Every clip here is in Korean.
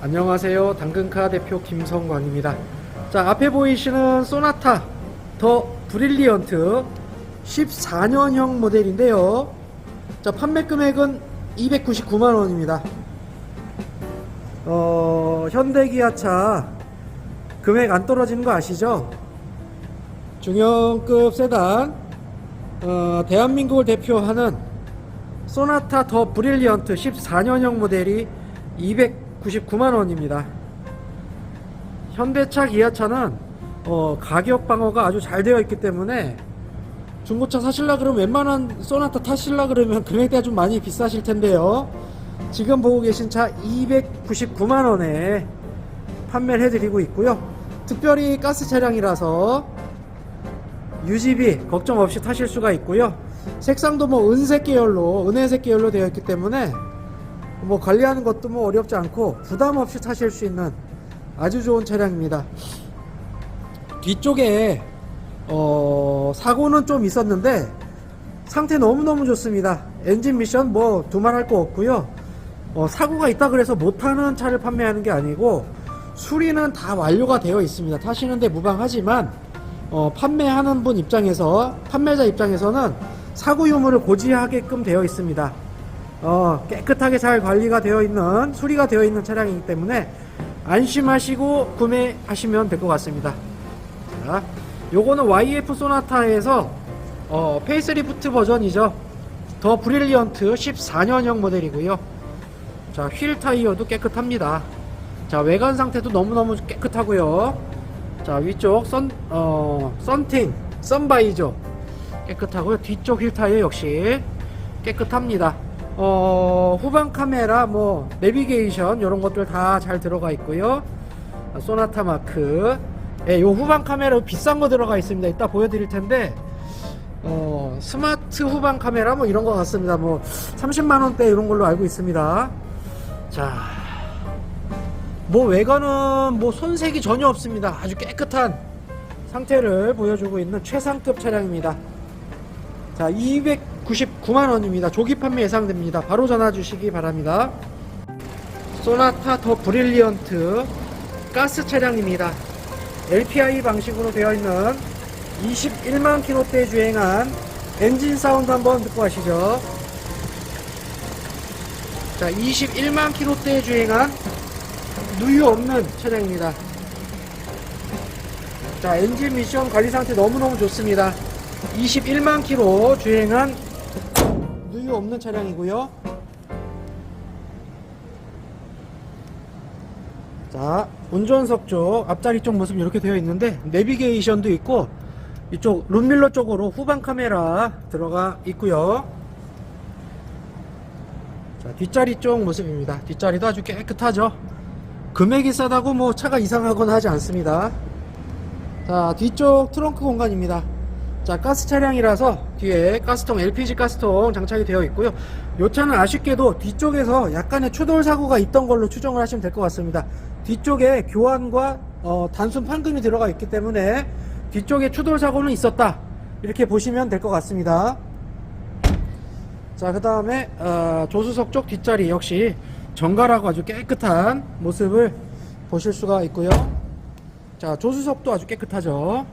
안녕하세요. 당근카 대표 김성광입니다. 자, 앞에 보이시는 소나타 더 브릴리언트 14년형 모델인데요. 자, 판매 금액은 299만 원입니다. 어, 현대 기아차 금액 안 떨어지는 거 아시죠? 중형급 세단 어, 대한민국을 대표하는 소나타 더 브릴리언트 14년형 모델이 299만 원입니다. 현대차, 기아차는 어, 가격 방어가 아주 잘 되어 있기 때문에 중고차 사실라 그러면 웬만한 소나타 타실라 그러면 금액대가 좀 많이 비싸실 텐데요. 지금 보고 계신 차 299만 원에 판매를 해드리고 있고요. 특별히 가스 차량이라서 유지비 걱정 없이 타실 수가 있고요. 색상도 뭐 은색 계열로 은혜색 계열로 되어 있기 때문에 뭐 관리하는 것도 뭐 어렵지 않고 부담 없이 타실 수 있는 아주 좋은 차량입니다. 뒤쪽에 어, 사고는 좀 있었는데 상태 너무너무 좋습니다. 엔진 미션 뭐 두말할 거 없고요. 어, 사고가 있다 그래서 못하는 차를 판매하는 게 아니고 수리는 다 완료가 되어 있습니다. 타시는데 무방하지만 어, 판매하는 분 입장에서 판매자 입장에서는 사고 유무를 고지하게끔 되어 있습니다. 어, 깨끗하게 잘 관리가 되어 있는 수리가 되어 있는 차량이기 때문에 안심하시고 구매하시면 될 것 같습니다. 자, 요거는 YF 소나타에서 어, 페이스리프트 버전이죠. 더 브릴리언트 14년형 모델이고요. 자, 휠 타이어도 깨끗합니다. 자, 외관 상태도 너무너무 깨끗하고요. 자, 위쪽 선, 어, 썬팅, 선바이저 깨끗하고요. 뒤쪽 휠 타이어 역시 깨끗합니다. 어, 후방 카메라, 뭐, 내비게이션, 이런 것들 다 잘 들어가 있고요. 아, 소나타 마크. 예, 요 후방 카메라 비싼 거 들어가 있습니다. 이따 보여드릴 텐데, 어, 스마트 후방 카메라 뭐 이런 거 같습니다. 뭐, 30만 원대 이런 걸로 알고 있습니다. 자, 뭐 외관은 뭐 손색이 전혀 없습니다. 아주 깨끗한 상태를 보여주고 있는 최상급 차량입니다. 자, 299만 원입니다. 조기 판매 예상됩니다. 바로 전화 주시기 바랍니다. 소나타 더 브릴리언트 가스 차량입니다. LPI 방식으로 되어 있는 21만 킬로대 주행한 엔진 사운드 한번 듣고 가시죠. 자, 21만 킬로대 주행한 누유 없는 차량입니다. 자, 엔진 미션 관리 상태 너무너무 좋습니다. 21만 킬로 주행한 누유 없는 차량이고요. 자, 운전석 쪽 앞자리 쪽 모습 이렇게 되어 있는데 내비게이션도 있고 이쪽 룸밀러 쪽으로 후방 카메라 들어가 있고요. 자, 뒷자리 쪽 모습입니다. 뒷자리도 아주 깨끗하죠. 금액이 싸다고 뭐 차가 이상하거나 하지 않습니다. 자, 뒤쪽 트렁크 공간입니다. 자, 가스 차량이라서 뒤에 가스통, LPG 가스통 장착이 되어 있고요. 이 차는 아쉽게도 뒤쪽에서 약간의 추돌 사고가 있던 걸로 추정을 하시면 될 것 같습니다. 뒤쪽에 교환과 어, 단순 판금이 들어가 있기 때문에 뒤쪽에 추돌 사고는 있었다. 이렇게 보시면 될 것 같습니다. 자, 그 다음에 어, 조수석 쪽 뒷자리 역시 정갈하고 아주 깨끗한 모습을 보실 수가 있고요. 자, 조수석도 아주 깨끗하죠.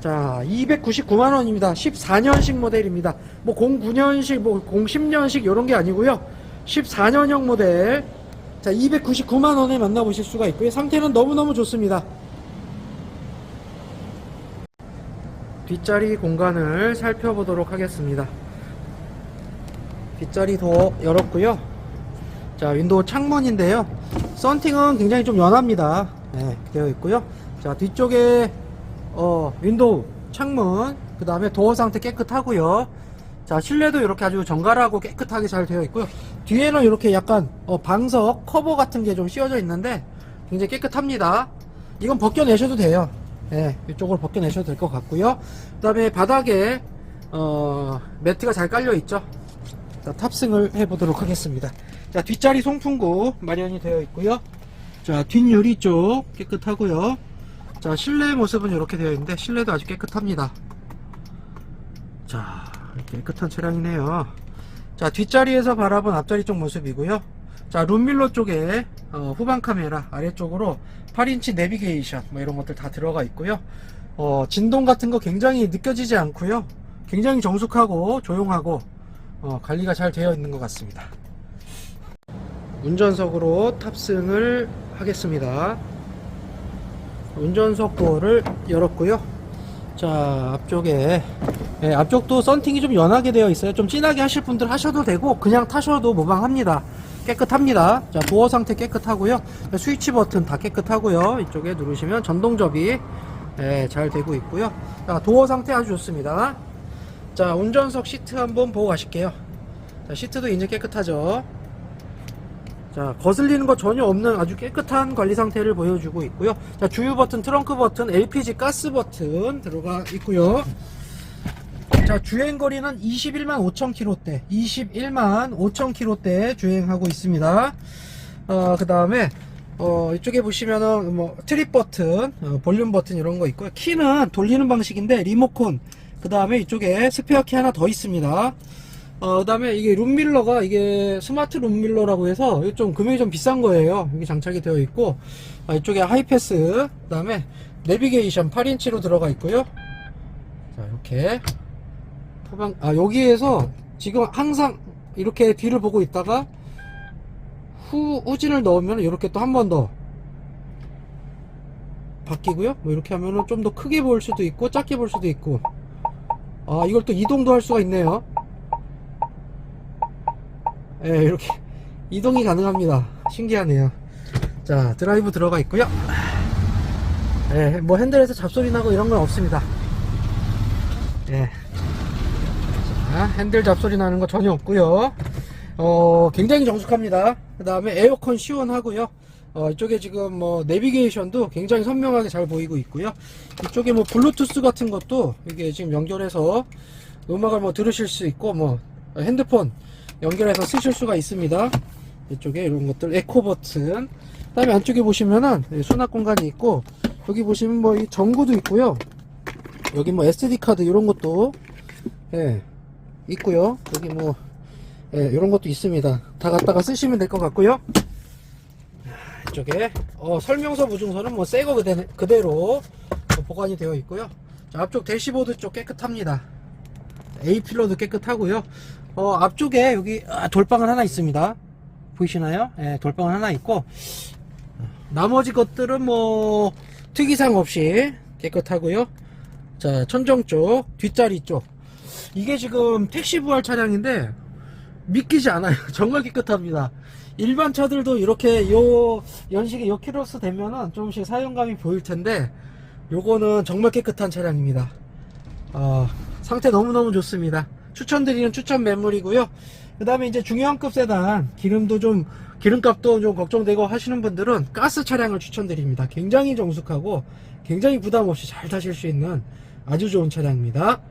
자, 299만 원입니다. 14년식 모델입니다. 뭐 09년식, 뭐 010년식 이런 게 아니고요. 14년형 모델. 자, 299만 원에 만나보실 수가 있고요. 상태는 너무너무 좋습니다. 뒷자리 공간을 살펴보도록 하겠습니다. 뒷자리 더 열었고요. 자, 윈도우 창문인데요. 썬팅은 굉장히 좀 연합니다. 네, 되어 있고요. 자, 뒤쪽에 어, 윈도우 창문, 그 다음에 도어 상태 깨끗하고요. 자, 실내도 이렇게 아주 정갈하고 깨끗하게 잘 되어 있고요. 뒤에는 이렇게 약간 어, 방석 커버 같은 게 좀 씌워져 있는데 굉장히 깨끗합니다. 이건 벗겨내셔도 돼요. 네, 이쪽으로 벗겨내셔도 될 것 같고요. 그 다음에 바닥에 어, 매트가 잘 깔려 있죠. 자, 탑승을 해보도록 하겠습니다. 자, 뒷자리 송풍구 마련이 되어 있고요. 자, 뒷유리 쪽 깨끗하고요. 자, 실내 모습은 이렇게 되어 있는데 실내도 아주 깨끗합니다. 자, 깨끗한 차량이네요. 자, 뒷자리에서 바라본 앞자리 쪽 모습이고요. 자, 룸밀러 쪽에 어, 후방 카메라 아래쪽으로 8인치 내비게이션 뭐 이런 것들 다 들어가 있고요. 어, 진동 같은 거 굉장히 느껴지지 않고요. 굉장히 정숙하고 조용하고 어, 관리가 잘 되어 있는 것 같습니다. 운전석으로 탑승을 하겠습니다. 운전석 도어를 열었고요. 자, 앞쪽에 예, 앞쪽도 썬팅이 좀 연하게 되어 있어요. 좀 진하게 하실 분들 하셔도 되고 그냥 타셔도 무방합니다. 깨끗합니다. 자, 도어 상태 깨끗하고요. 스위치 버튼 다 깨끗하고요. 이쪽에 누르시면 전동 접이 예, 잘 되고 있고요. 자, 도어 상태 아주 좋습니다. 자, 운전석 시트 한번 보고 가실게요. 자, 시트도 이제 깨끗하죠. 자, 거슬리는 거 전혀 없는 아주 깨끗한 관리 상태를 보여주고 있고요. 자, 주유 버튼, 트렁크 버튼, LPG 가스 버튼 들어가 있고요. 자, 주행 거리는 21만 5천 킬로대, 21만 5천 킬로대 주행하고 있습니다. 어, 그 다음에 어, 이쪽에 보시면은 뭐 트립 버튼, 어, 볼륨 버튼 이런 거 있고요. 키는 돌리는 방식인데 리모컨. 그 다음에 이쪽에 스페어 키 하나 더 있습니다. 어, 그 다음에 이게 룸밀러가 이게 스마트 룸밀러라고 해서 좀 금액이 좀 비싼 거예요. 여기 장착이 되어 있고, 아, 이쪽에 하이패스, 그 다음에 내비게이션 8인치로 들어가 있고요. 자, 이렇게. 후방, 아, 여기에서 지금 항상 이렇게 뒤를 보고 있다가 후, 후진을 넣으면 이렇게 또 한 번 더 바뀌고요. 뭐 이렇게 하면은 좀 더 크게 볼 수도 있고, 작게 볼 수도 있고. 아, 이걸 또 이동도 할 수가 있네요. 예, 이렇게 이동이 가능합니다. 신기하네요. 자, 드라이브 들어가 있고요. 예, 뭐 핸들에서 잡소리 나고 이런 건 없습니다. 예. 자, 핸들 잡소리 나는 거 전혀 없고요. 어, 굉장히 정숙합니다. 그 다음에 에어컨 시원하고요. 어, 이쪽에 지금 뭐 내비게이션도 굉장히 선명하게 잘 보이고 있고요. 이쪽에 뭐 블루투스 같은 것도 이게 지금 연결해서 음악을 뭐 들으실 수 있고 뭐 핸드폰 연결해서 쓰실 수가 있습니다. 이쪽에 이런 것들 에코 버튼. 그 다음에 안쪽에 보시면은 예, 수납 공간이 있고 여기 보시면 뭐 이 전구도 있고요. 여기 뭐 SD 카드 이런 것도 예, 있고요. 여기 뭐 예, 이런 것도 있습니다. 다 갖다가 쓰시면 될 것 같고요. 이쪽에 어, 설명서 보증서는 뭐 새거 그대, 그대로 보관이 되어 있고요. 자, 앞쪽 대시보드 쪽 깨끗합니다. A 필러도 깨끗하고요. 어, 앞쪽에 여기 아, 돌방은 하나 있습니다. 보이시나요? 예, 돌방은 하나 있고 나머지 것들은 뭐 특이사항 없이 깨끗하고요. 자, 천정 쪽, 뒷자리 쪽. 이게 지금 택시 부활 차량인데 믿기지 않아요. 정말 깨끗합니다. 일반 차들도 이렇게 요 연식이 요 키로수 되면은 조금씩 사용감이 보일 텐데 요거는 정말 깨끗한 차량입니다. 어, 상태 너무너무 좋습니다. 추천드리는 추천 매물이고요. 그 다음에 이제 중형급 세단, 기름도 좀, 기름값도 좀 걱정되고 하시는 분들은 가스 차량을 추천드립니다. 굉장히 정숙하고 굉장히 부담 없이 잘 타실 수 있는 아주 좋은 차량입니다.